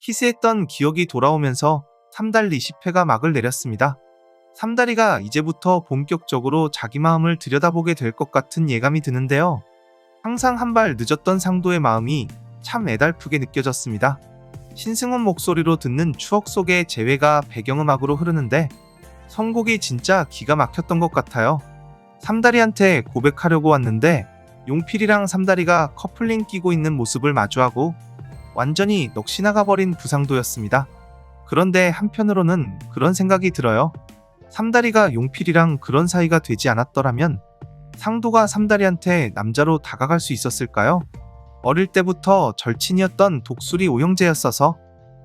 키스했던 기억이 돌아오면서 삼달리 10회가 막을 내렸습니다. 삼다리가 이제부터 본격적으로 자기 마음을 들여다보게 될 것 같은 예감이 드는데요. 항상 한 발 늦었던 상도의 마음이 참 애달프게 느껴졌습니다. 신승훈 목소리로 듣는 추억 속의 재회가 배경음악으로 흐르는데 선곡이 진짜 기가 막혔던 것 같아요. 삼다리한테 고백하려고 왔는데 용필이랑 삼다리가 커플링 끼고 있는 모습을 마주하고 완전히 넋이 나가 버린 부상도였습니다. 그런데 한편으로는 그런 생각이 들어요. 삼다리가 용필이랑 그런 사이가 되지 않았더라면 상도가 삼다리한테 남자로 다가갈 수 있었을까요? 어릴 때부터 절친이었던 독수리 오형제였어서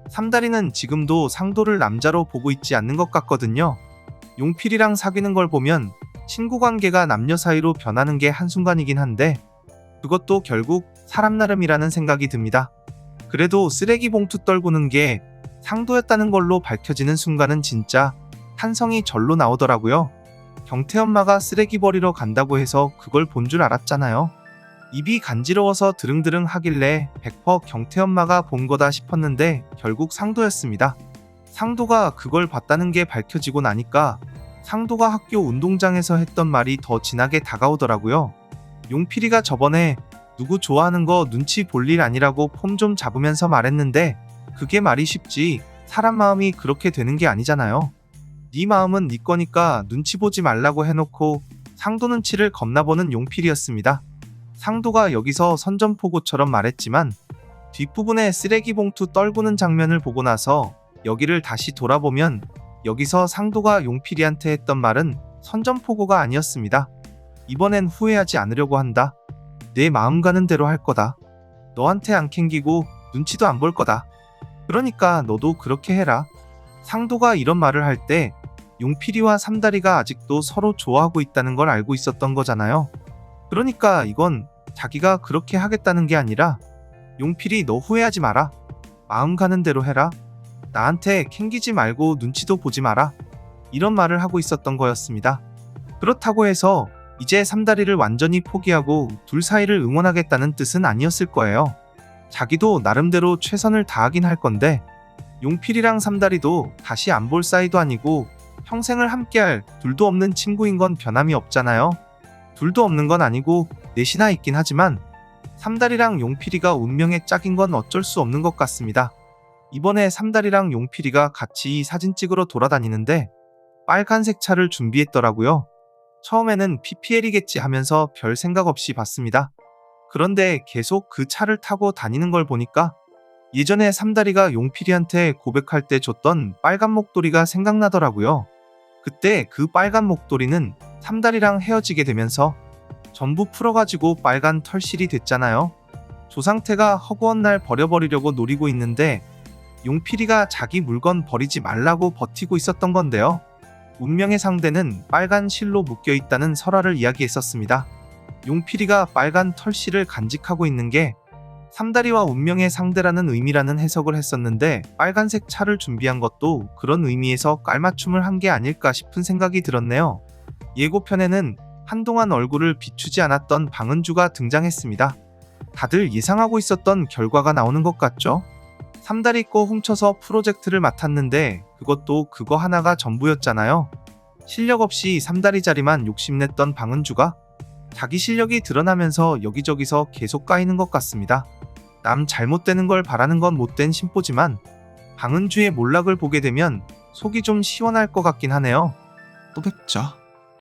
삼다리는 지금도 상도를 남자로 보고 있지 않는 것 같거든요. 용필이랑 사귀는 걸 보면 친구 관계가 남녀 사이로 변하는 게 한순간이긴 한데 그것도 결국 사람 나름이라는 생각이 듭니다. 그래도 쓰레기 봉투 떨구는 게 상도였다는 걸로 밝혀지는 순간은 진짜 한성이 절로 나오더라고요. 경태 엄마가 쓰레기 버리러 간다고 해서 그걸 본 줄 알았잖아요. 입이 간지러워서 드릉드릉 하길래 100% 경태 엄마가 본 거다 싶었는데 결국 상도였습니다. 상도가 그걸 봤다는 게 밝혀지고 나니까 상도가 학교 운동장에서 했던 말이 더 진하게 다가오더라고요. 용필이가 저번에 누구 좋아하는 거 눈치 볼 일 아니라고 폼 좀 잡으면서 말했는데 그게 말이 쉽지 사람 마음이 그렇게 되는 게 아니잖아요. 네 마음은 네 거니까 눈치 보지 말라고 해놓고 상도 눈치를 겁나 보는 용필이었습니다. 상도가 여기서 선전포고처럼 말했지만 뒷부분에 쓰레기 봉투 떨구는 장면을 보고 나서 여기를 다시 돌아보면 여기서 상도가 용필이한테 했던 말은 선전포고가 아니었습니다. 이번엔 후회하지 않으려고 한다. 내 마음 가는 대로 할 거다. 너한테 안 캥기고 눈치도 안 볼 거다. 그러니까 너도 그렇게 해라. 상도가 이런 말을 할 때 용필이와 삼다리가 아직도 서로 좋아하고 있다는 걸 알고 있었던 거잖아요. 그러니까 이건 자기가 그렇게 하겠다는 게 아니라 용필이 너 후회하지 마라. 마음 가는 대로 해라. 나한테 캥기지 말고 눈치도 보지 마라. 이런 말을 하고 있었던 거였습니다. 그렇다고 해서 이제 삼다리를 완전히 포기하고 둘 사이를 응원하겠다는 뜻은 아니었을 거예요. 자기도 나름대로 최선을 다하긴 할 건데 용필이랑 삼다리도 다시 안 볼 사이도 아니고 평생을 함께할 둘도 없는 친구인 건 변함이 없잖아요. 둘도 없는 건 아니고 넷이나 있긴 하지만 삼다리랑 용필이가 운명의 짝인 건 어쩔 수 없는 것 같습니다. 이번에 삼다리랑 용필이가 같이 사진 찍으러 돌아다니는데 빨간색 차를 준비했더라고요. 처음에는 PPL이겠지 하면서 별 생각 없이 봤습니다. 그런데 계속 그 차를 타고 다니는 걸 보니까 예전에 삼다리가 용필이한테 고백할 때 줬던 빨간 목도리가 생각나더라고요. 그때 그 빨간 목도리는 삼다리랑 헤어지게 되면서 전부 풀어가지고 빨간 털실이 됐잖아요. 조상태가 허구한 날 버려버리려고 노리고 있는데 용필이가 자기 물건 버리지 말라고 버티고 있었던 건데요. 운명의 상대는 빨간 실로 묶여 있다는 설화를 이야기했었습니다. 용필이가 빨간 털실을 간직하고 있는 게 삼다리와 운명의 상대라는 의미라는 해석을 했었는데 빨간색 차를 준비한 것도 그런 의미에서 깔맞춤을 한 게 아닐까 싶은 생각이 들었네요. 예고편에는 한동안 얼굴을 비추지 않았던 방은주가 등장했습니다. 다들 예상하고 있었던 결과가 나오는 것 같죠? 삼다리 거 훔쳐서 프로젝트를 맡았는데 그것도 그거 하나가 전부였잖아요. 실력 없이 삼다리 자리만 욕심냈던 방은주가 자기 실력이 드러나면서 여기저기서 계속 까이는 것 같습니다. 남 잘못되는 걸 바라는 건 못된 심보지만 방은주의 몰락을 보게 되면 속이 좀 시원할 것 같긴 하네요. 또 뵙자.